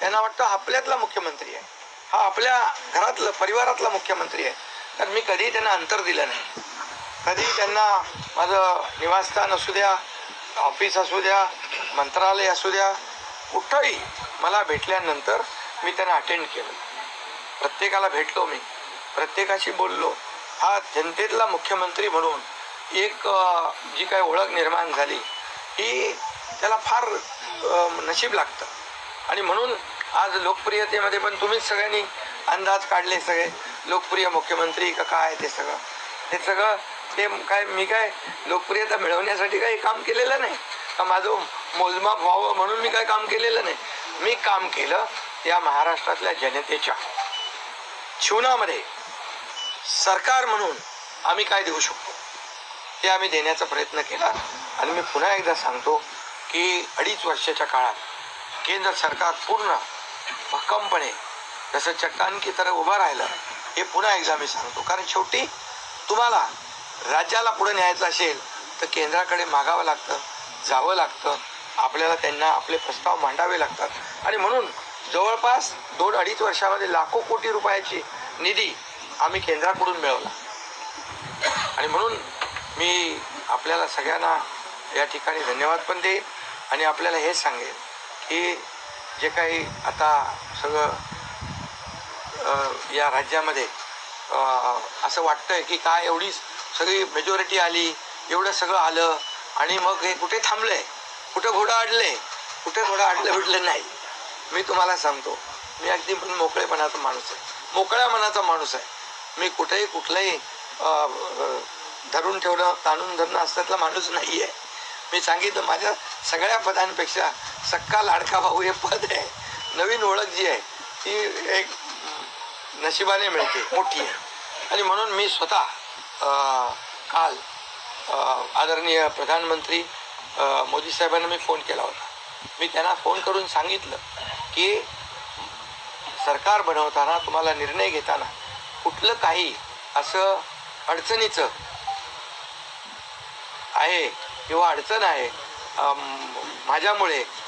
त्यांना वाटतं आपल्यातला मुख्यमंत्री आहे. हा आपल्या घरातलं परिवारातला मुख्यमंत्री आहे. तर मी कधीही त्यांना अंतर दिलं नाही. कधी त्यांना माझं निवासस्थान असू द्या ऑफिस असू द्या मंत्रालय असू द्या कुठंही मला भेटल्यानंतर मी त्यांना अटेंड केलं. प्रत्येकाला भेटलो मी. प्रत्येकाशी बोललो. हा जनतेतला मुख्यमंत्री म्हणून एक जी काय ओळख निर्माण झाली ही त्याला फार नशीब लागतं. आणि म्हणून आज लोकप्रियतेमध्ये पण तुम्हीच सगळ्यांनी अंदाज काढले सगळे. लोकप्रिय मुख्यमंत्री का काय ते सगळं. हे सगळं ते काय मी काय लोकप्रियता मिळवण्यासाठी काही काम केलेलं नाही. का माझं मोजमाप व्हावं म्हणून मी काय काम केलेलं नाही. मी काम केलं या महाराष्ट्रातल्या जनतेच्या. जीवनामध्ये सरकार म्हणून आम्ही काय देऊ शकतो? ते आम्ही देण्याचा प्रयत्न केला. आणि मी पुन्हा एकदा सांगतो की अडीच वर्षाच्या काळात केंद्र सरकार पूर्ण भक्कमपणे जसं चट्टान की उभं राहिलं हे पुन्हा एकदा मी सांगतो. कारण शेवटी तुम्हाला राज्याला पुढे न्यायचं असेल तर केंद्राकडे मागावं लागतं जावं लागतं. आपल्याला त्यांना आपले प्रस्ताव मांडावे लागतात. आणि म्हणून जवळपास दोन अडीच वर्षामध्ये लाखो कोटी रुपयाची निधी आम्ही केंद्राकडून मिळवला. आणि म्हणून मी आपल्याला सगळ्यांना या ठिकाणी धन्यवाद पण देईन आणि आपल्याला हे सांगेन की जे काही आता सगळं या राज्यामध्ये असं असं वाटतंय की काय एवढी सगळी मेजॉरिटी आली एवढं सगळं आलं आणि मग हे कुठे थांबलंय? कुठं घोडं अडले कुठे घोडं अडलं भेटलं नाही. मी तुम्हाला सांगतो मी अगदी पण मोकळेपणाचा माणूस आहे. मोकळ्या मनाचा माणूस आहे. मी कुठेही कुठलंही धरून ठेवणं ताणून धरणं असल्यातला माणूस नाही आहे मी सांगितलं माझ्या सगळ्या पदांपेक्षा सक्का लाडका भाऊ हे पद आहे. नवीन ओळख जी आहे ती एक नशिबाने मिळते मोठी आहे. आणि म्हणून मी स्वतः काल आदरणीय प्रधानमंत्री मोदी साहेबांना मी फोन केला होता. मी त्यांना फोन करून सांगितलं की सरकार बनवताना तुम्हाला निर्णय घेताना कुठलं काही असं अडचणीचं आहे किंवा अडचण आहे माझ्यामुळे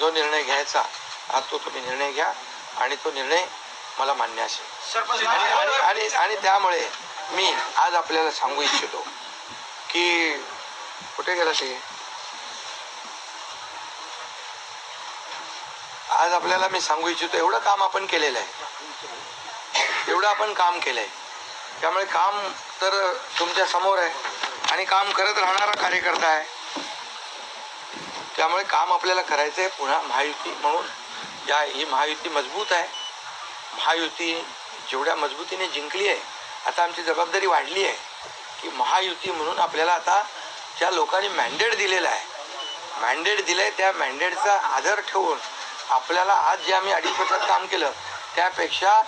जो निर्णय घ्यायचा हा तो तुम्ही निर्णय घ्या आणि तो निर्णय मला मान्य असेल. आणि त्यामुळे मी आज आपल्याला सांगू इच्छितो की कुठे गेला ते? आज आपल्याला मी सांगू इच्छितो एवढं काम आपण केलेलं आहे. एवढं आपण काम केलंय. त्यामुळे काम तर तुमच्यासमोर आहे आणि काम करत राहणारा कार्यकर्ता आहे. त्यामुळे काम आपल्याला करायचं आहे पुन्हा महायुती म्हणून. या ही महायुती मजबूत आहे. महायुती जेवढ्या मजबूतीने जिंकली आहे आता आमची जबाबदारी वाढली आहे की महायुती म्हणून आपल्याला आता ज्या लोकांनी मॅन्डेट दिलेला आहे मॅन्डेट दिलं आहे त्या मॅन्डेटचा आदर ठेवून आपल्याला आज जे आम्ही अडीच वर्षात काम केलं त्यापेक्षा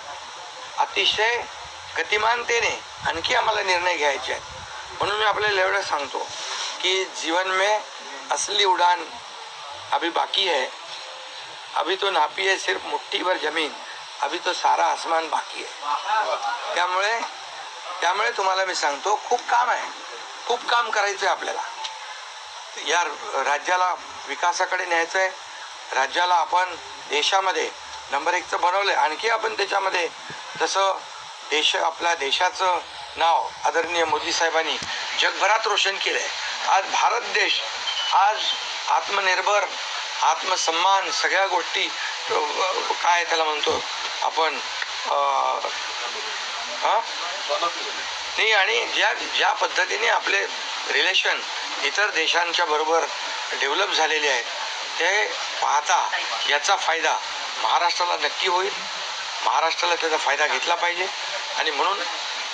अतिशय गतिमानतेने आणखी आम्हाला निर्णय घ्यायचे आहेत. म्हणून मी आपल्याला एवढं सांगतो कि जीवन में असली उड़ान अभी बाकी है। अभी तो नापी है सिर्फ मुट्ठी भर जमीन अभी तो सारा आसमान बाकी आहे त्यामुळे त्यामुळे तुम्हाला मी सांगतो खूप काम आहे. खूप काम करायचं आहे आपल्याला. या राज्याला विकासाकडे न्यायचं आहे राज्याला आपण देशामध्ये नंबर एकचं बनवलं आहे आणखी आपण त्याच्यामध्ये जसं देश आपल्या देशाचं नाव आदरणीय मोदी साहेबांनी जगभरात रोशन केलं आहे आज भारत देश आज आत्मनिर्भर आत्मसन्मान सगळ्या गोष्टी काय त्याला म्हणतो आपण नाही आणि ज्या ज्या पद्धतीने आपले रिलेशन इतर देशांच्या बरोबर डेव्हलप झालेले आहेत ते पाहता याचा फायदा महाराष्ट्राला नक्की होईल. महाराष्ट्राला त्याचा फायदा घेतला पाहिजे. आणि म्हणून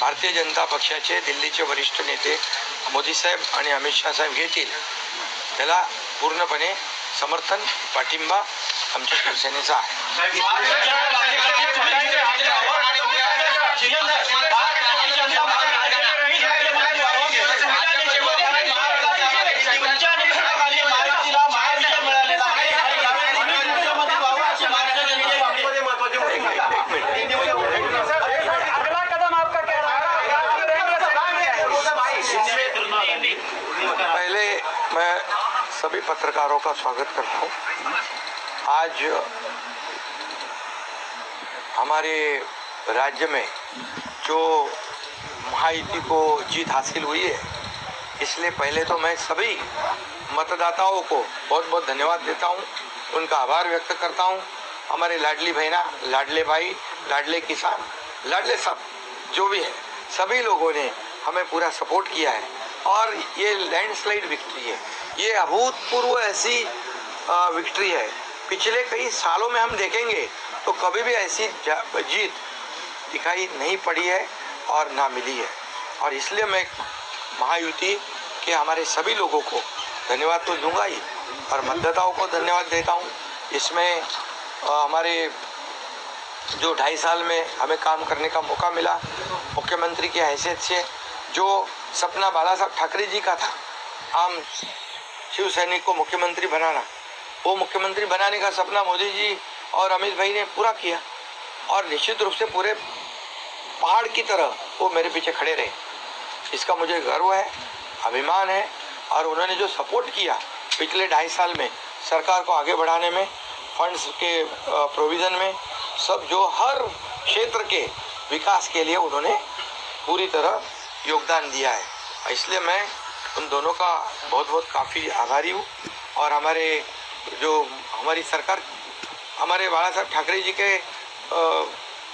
भारतीय जनता पक्षाचे दिल्लीचे वरिष्ठ नेते मोदी साहेब आणि अमित शाह साहेब घेतील. त्याला पूर्णपणे समर्थन पाठिंबा आमच्या शिवसेनेचा आहे. पत्रकारों का स्वागत करता हूँ। आज हमारे राज्य में जो महायुति को जीत हासिल हुई है, इसलिए पहले तो मैं सभी मतदाताओं को बहुत बहुत धन्यवाद देता हूँ। उनका आभार व्यक्त करता हूँ। हमारे लाडली बहना, लाडले भाई, लाडले किसान, लाडले सब, जो भी है, सभी लोगों ने हमें पूरा सपोर्ट किया है और ये लैंडस्लाइड विक्ट्री है। ये अभूतपूर्व ऐसी विक्ट्री है। पिछले कई सालों में हम देखेंगे तो कभी भी ऐसी जीत दिखाई नहीं पड़ी है और ना मिली है। और इसलिए मैं महायुति के हमारे सभी लोगों को धन्यवाद तो दूँगा ही और मतदाताओं को धन्यवाद देता हूँ। इसमें हमारे जो ढाई साल में हमें काम करने का मौका मिला, मुख्यमंत्री की हैसियत से, जो सपना बाला साहब ठाकरे जी का था आम शिव सैनिक को मुख्यमंत्री बनाना। वो मुख्यमंत्री बनाने का सपना मोदी जी और अमित भाई ने पूरा किया। और निश्चित रूप से पूरे पहाड़ की तरह वो मेरे पीछे खड़े रहे। इसका मुझे गर्व है, अभिमान है और उन्होंने जो सपोर्ट किया पिछले ढाई साल में सरकार को आगे बढ़ाने में, फंड्स के प्रोविज़न में, सब जो हर क्षेत्र के विकास के लिए उन्होंने पूरी तरह योगदान दिया है। इसलिए मैं उन दोनों का बहुत बहुत काफ़ी आभारी हूँ। और हमारे जो हमारी सरकार, हमारे बाला साहब ठाकरे जी के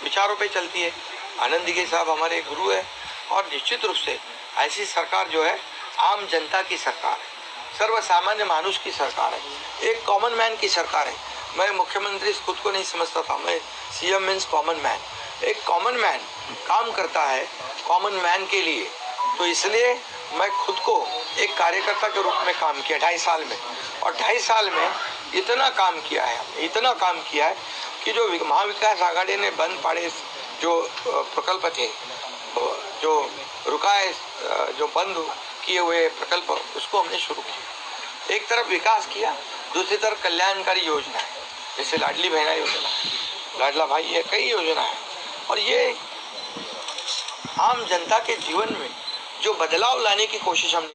विचारों पे चलती है। आनंद दिघे साहब हमारे गुरु है और निश्चित रूप से ऐसी सरकार जो है, आम जनता की सरकार है। सर्वसामान्य मानुष की सरकार है। एक कॉमन मैन की सरकार है। मैं मुख्यमंत्री खुद को नहीं समझता था। मैं सीएम मीन्स कॉमन मैन एक कॉमन मैन काम करता है कॉमन मैन के लिए। तो इसलिए मैं खुद को एक कार्यकर्ता के रूप में काम किया ढाई साल में। और ढाई साल में इतना काम किया है, इतना काम किया है कि जो महाविकास आघाड़ी ने बंद पड़े जो प्रकल्प थे जो रुकाए जो बंद किए हुए प्रकल्प, उसको हमने शुरू किया। एक तरफ़ विकास किया, दूसरी तरफ़ कल्याणकारी योजना है, जैसे लाडली बहना योजना है, लाडला भाई ये कई योजना है। और ये आम जनता के जीवन में जो बदलाव लाने की कोशिश हमने